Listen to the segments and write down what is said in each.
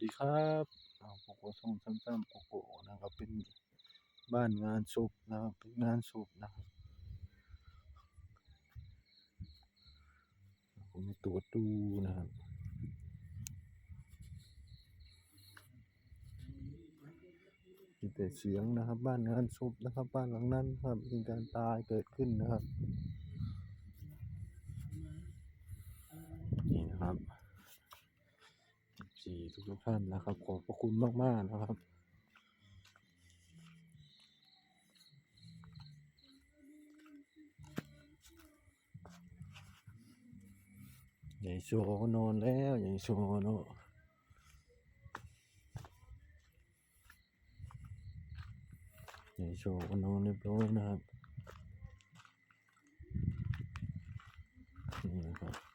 ดีครับเอาโกโก้ส่งซ้ำๆโกโก้นะครับเป็นบ้านงานศพนะครับเป็นงานศพนะครับผมตรวจดูนะครับมีแต่เสียงนะครับ บ้านงานศพนะครับ บ้านหลังนั้นครับมีการตายเกิดขึ้นนะครับนี่นะครับ สี่ ทุกๆท่านนะครับ ขอบพระคุณมาก ๆ นะครับใหญ่โซนอนแล้วใหญ่โซนาะใหญ่โซนอนเรียบร้อยนะครับนี่นะครับ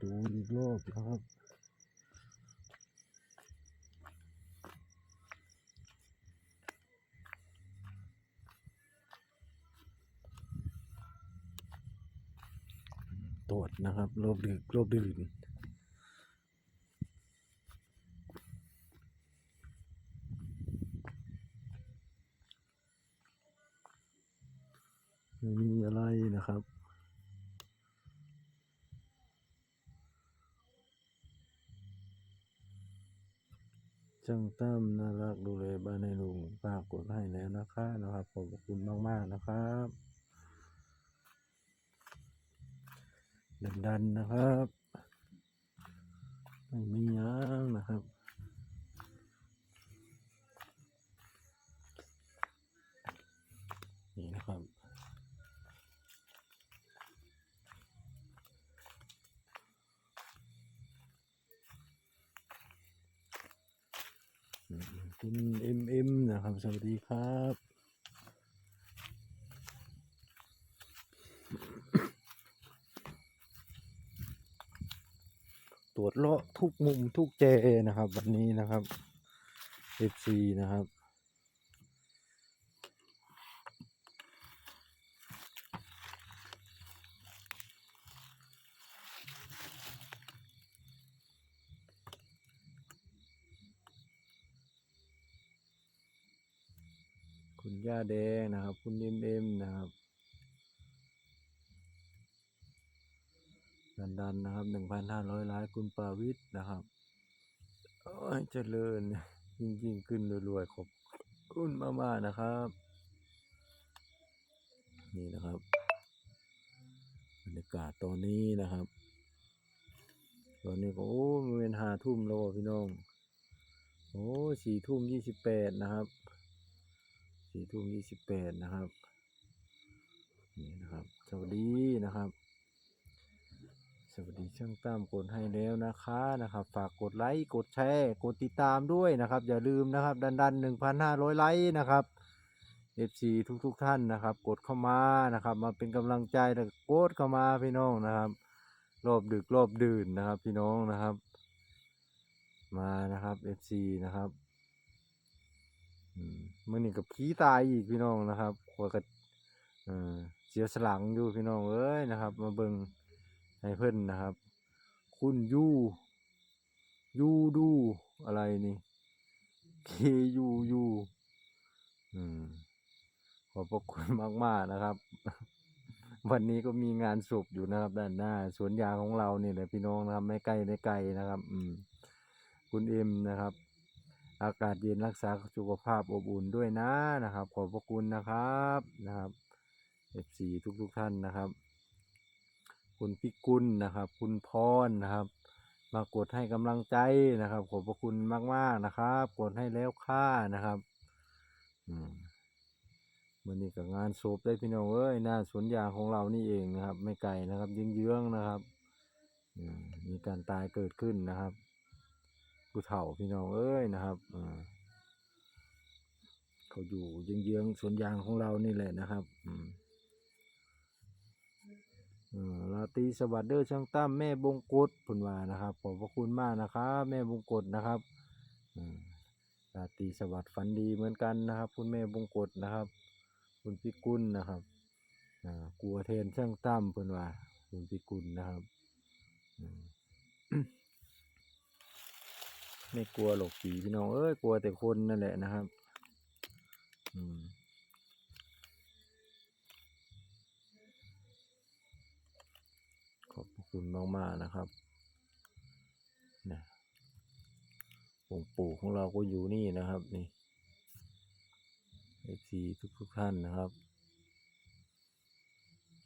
ดูอีกรอบครับ ตรวจนะครับ รอบดึกรอบดื่นไม่มีอะไรนะครับ ช่างตั้มน่ารักดูแลบ้านในลุงฝากกดให้แล้วนะคะนะครับขอบคุณมากๆนะครับดันดันนะครับไม่มียังนะครับนี่นะครับ คุณเอ็มเอ็มนะครับ สวัสดีครับตรวจเลาะทุกมุมทุกเจนะครับ วันนี้นะครับ FC นะครับ คุณย่าแดงนะครับ คุณเอ็มเอ็มนะครับดันดันนะครับหนึ่งพันห้าร้อยล้านคุณปาวิทย์นะครับโอ้ยเจริญยิ่งยิ่งขึ้นรวยๆขอบคุณมากๆนะครับ นี่นะครับบรรยากาศตอนนี้นะครับ ตอนนี้ก็โอ้มันเป็นห้าทุ่มแล้วพี่น้อง โอ้สี่ทุ่มยี่สิบแปดนะครับ สี่ทุ่มยี่สิบแปดนะครับ นี่นะครับ สวัสดีนะครับ สวัสดีช่างตั้มกดให้แล้วนะคะนะครับ ฝากกดไลค์กดแชร์กดติดตามด้วยนะครับ อย่าลืมนะครับ ดันดันหนึ่งพันห้าร้อยไลค์นะครับ FC ทุกทุกท่านนะครับ กดเข้ามานะครับ มาเป็นกำลังใจแล้วกดเข้ามาพี่น้องนะครับรอบดึกรอบดื่นนะครับ พี่น้องนะครับ มานะครับ FC นะครับ มมื่อนี้กับขี้ตายอีกพี่น้องนะครับขวกับเออเสียสลังอยู่พี่น้องเอ้ยนะครับ มาเบิงให้เพิ่อนนะครับ คุณยูยูดูอะไรนี่ K U U อืมขอบพระคุณมากๆนะครับ วันนี้ก็มีงานศพอยู่นะครับด้านหน้าสวนยางของเราเนี่ยแหละพี่น้องนะครับ ไม่ใกล้ไม่ไกลนะครับ อืม คุณเอ็มนะครับ อากาศเย็นรักษาสุขภาพอบอุ่นด้วยนะนะครับ ขอบพระคุณนะครับนะครับ F4 ทุกทุกท่านนะครับ คุณพิกุลนะครับ คุณพรนะครับ มากดให้กำลังใจนะครับ ขอบพระคุณมากๆนะครับ กดให้แล้วค่านะครับอืมวันนี้กับงานโศพได้พี่น้องเอ้ยหน้าสวนยางของเรานี่เองนะครับ ไม่ไกลนะครับ เยื้องๆนะครับอืมมีการตายเกิดขึ้นนะครับ ผู้เฒ่าพี่น้องเอ้ยนะครับเขาอยู่เยื้องๆสวนยางของเรานี่แหละนะครับอืมเออราตีสวัสดิ์เด้อช่างตั้มแม่บงกฎเพิ่นวานะครับขอบพระคุณมากนะครับแม่บงกฎนะครับอืมราตีสวัสดิ์ฝันดีเหมือนกันนะครับ คุณแม่บงกฎนะครับ คุณพิกุลนะครับกลัวแทนช่างตั้มเพิ่นว่าคุณพิกุลนะครับ ไม่กลัวหรอกผีพี่น้องเอ้ยกลัวแต่คนนั่นแหละนะครับ อืมขอบคุณมากๆนะครับนะองค์ปู่ของเราก็อยู่นี่นะครับนี่เอซีทุกทุกท่านนะครับ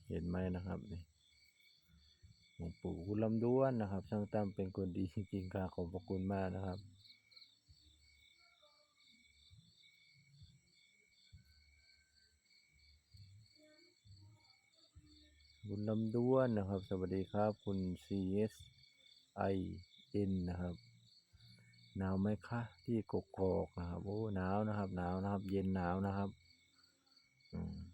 เห็นไหมนะครับนี่ องค์ปู่คุณลำด้วนนะครับ ช่างตั้มเป็นคนดีจริงๆค่ะขอบพระคุณมากนะครับคุณลำด้วนนะครับ สวัสดีครับ คุณ CSI N นะครับหนาวไหมคะที่กกอกนะครับโอ้หนาวนะครับ หนาวนะครับ เย็นหนาวนะครับ อืม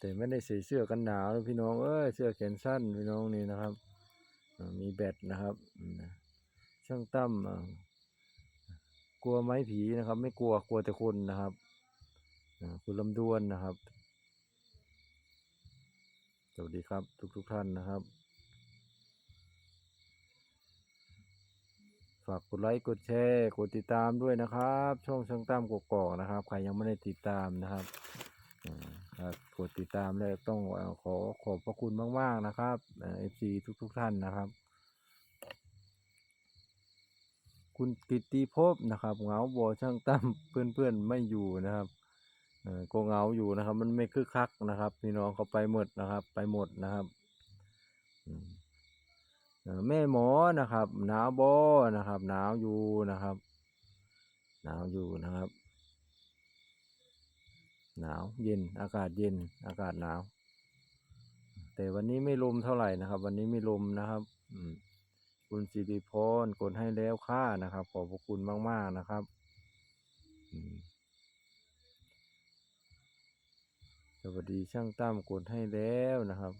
แต่ไม่ได้ใส่เสื้อกันหนาวพี่น้องเอ้ยเสื้อแขนสั้นพี่น้องนี่นะครับมีแบตนะครับช่างตั้มกลัวไหมผีนะครับ ไม่กลัวกลัวแต่คนนะครับคุณลำดวนนะครับ สวัสดีครับทุกทุกท่านนะครับ ฝากกดไลค์กดแชร์กดติดตามด้วยนะครับ ช่องช่างตั้มกกอกนะครับ ใครยังไม่ได้ติดตามนะครับ ครับกดติดตามแล้วต้องขอขอบพระคุณมาก ๆ นะครับเอฟซีทุก ๆ ท่านนะครับ คุณกิตติภพนะครับเหงาบอช่างตั้มเพื่อนๆไม่อยู่นะครับก็เหงาอยู่นะครับ มันไม่คึกคักนะครับ พี่น้องเขาไปหมดนะครับ ไปหมดนะครับแม่หมอนะครับ หนาวบอนะครับ หนาวอยู่นะครับ หนาวอยู่นะครับ หนาวเย็น อากาศเย็น อากาศหนาว แต่วันนี้ไม่ลมเท่าไหร่นะครับ วันนี้ไม่ลมนะครับอืมคุณสิริพรกดให้แล้วค่านะครับ ขอบพระคุณมาก ๆ นะครับสวัสดีช่างตั้มกดให้แล้วนะครับ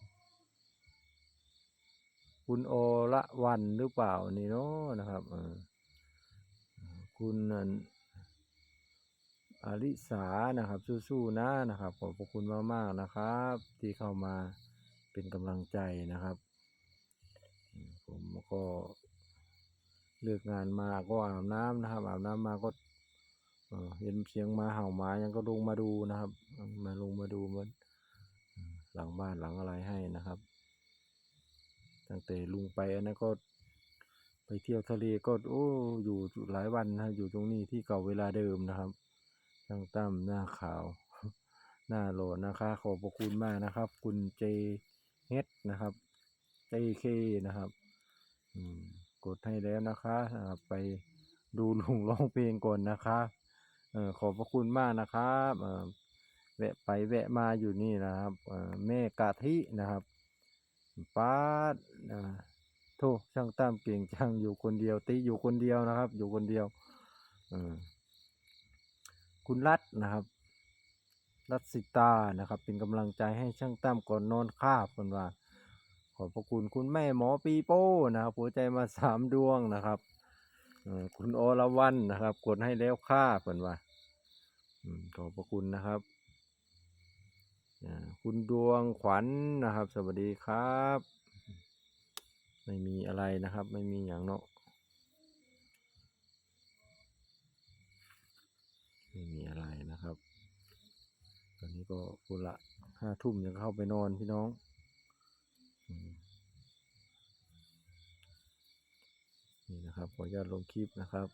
คุณโอละวันหรือเปล่านี่เนาะนะครับคุณ อันอาริสานะครับ สู้ๆนะนะครับ ขอบพระคุณมากๆนะครับ ที่เข้ามาเป็นกำลังใจนะครับ ผมก็เลิกงานมาก็อาบน้ำนะครับอาบน้ำมาก็เห็นเสียงมาเห่าหมายังก็ลงมาดูนะครับ มาลงมาดูมันหลังบ้านหลังอะไรให้นะครับ ตั้งแต่ลุงไปอันนั้นก็ ไปเที่ยวทะเลก็โอ้อยู่หลายวันนะอยู่ตรงนี้ที่เก่าเวลาเดิมนะครับ ช่างตั้มหน้าขาว หน้าโหลนะคะ ขอบพระคุณมากนะครับ คุณเจเฮดนะครับเจเคนะครับกดให้แล้วนะคะไปดูลุงร้องเพลงก่อนนะคะออขอบพระคุณมากนะครับแวะไปแวะมาอยู่นี่นะครับแม่กะทินะครับป้าดอ่าโทษช่างตั้มเก่งจังอยู่คนเดียวติอยู่คนเดียวนะครับ อยู่คนเดียว อ คุณรัตนะครับ รัตสิตานะครับ เป็นกำลังใจให้ช่างตั้มก่อนนอนคาบคนว่า ขอบพระคุณคุณแม่หมอปีโป้นะครับหัวใจมาสามดวงนะครับคุณอรวรรณนะครับ กดให้แล้วค่าเพิ่นว่าขอบพระคุณนะครับคุณดวงขวัญนะครับ สวัสดีครับ ไม่มีอะไรนะครับ ไม่มีอย่างเนาะ ไม่มีอะไรนะครับ ตอนนี้ก็คุณละห้าทุ่มยังเข้าไปนอนพี่น้องนี่นะครับขออนุญาตลงคลิปนะครับ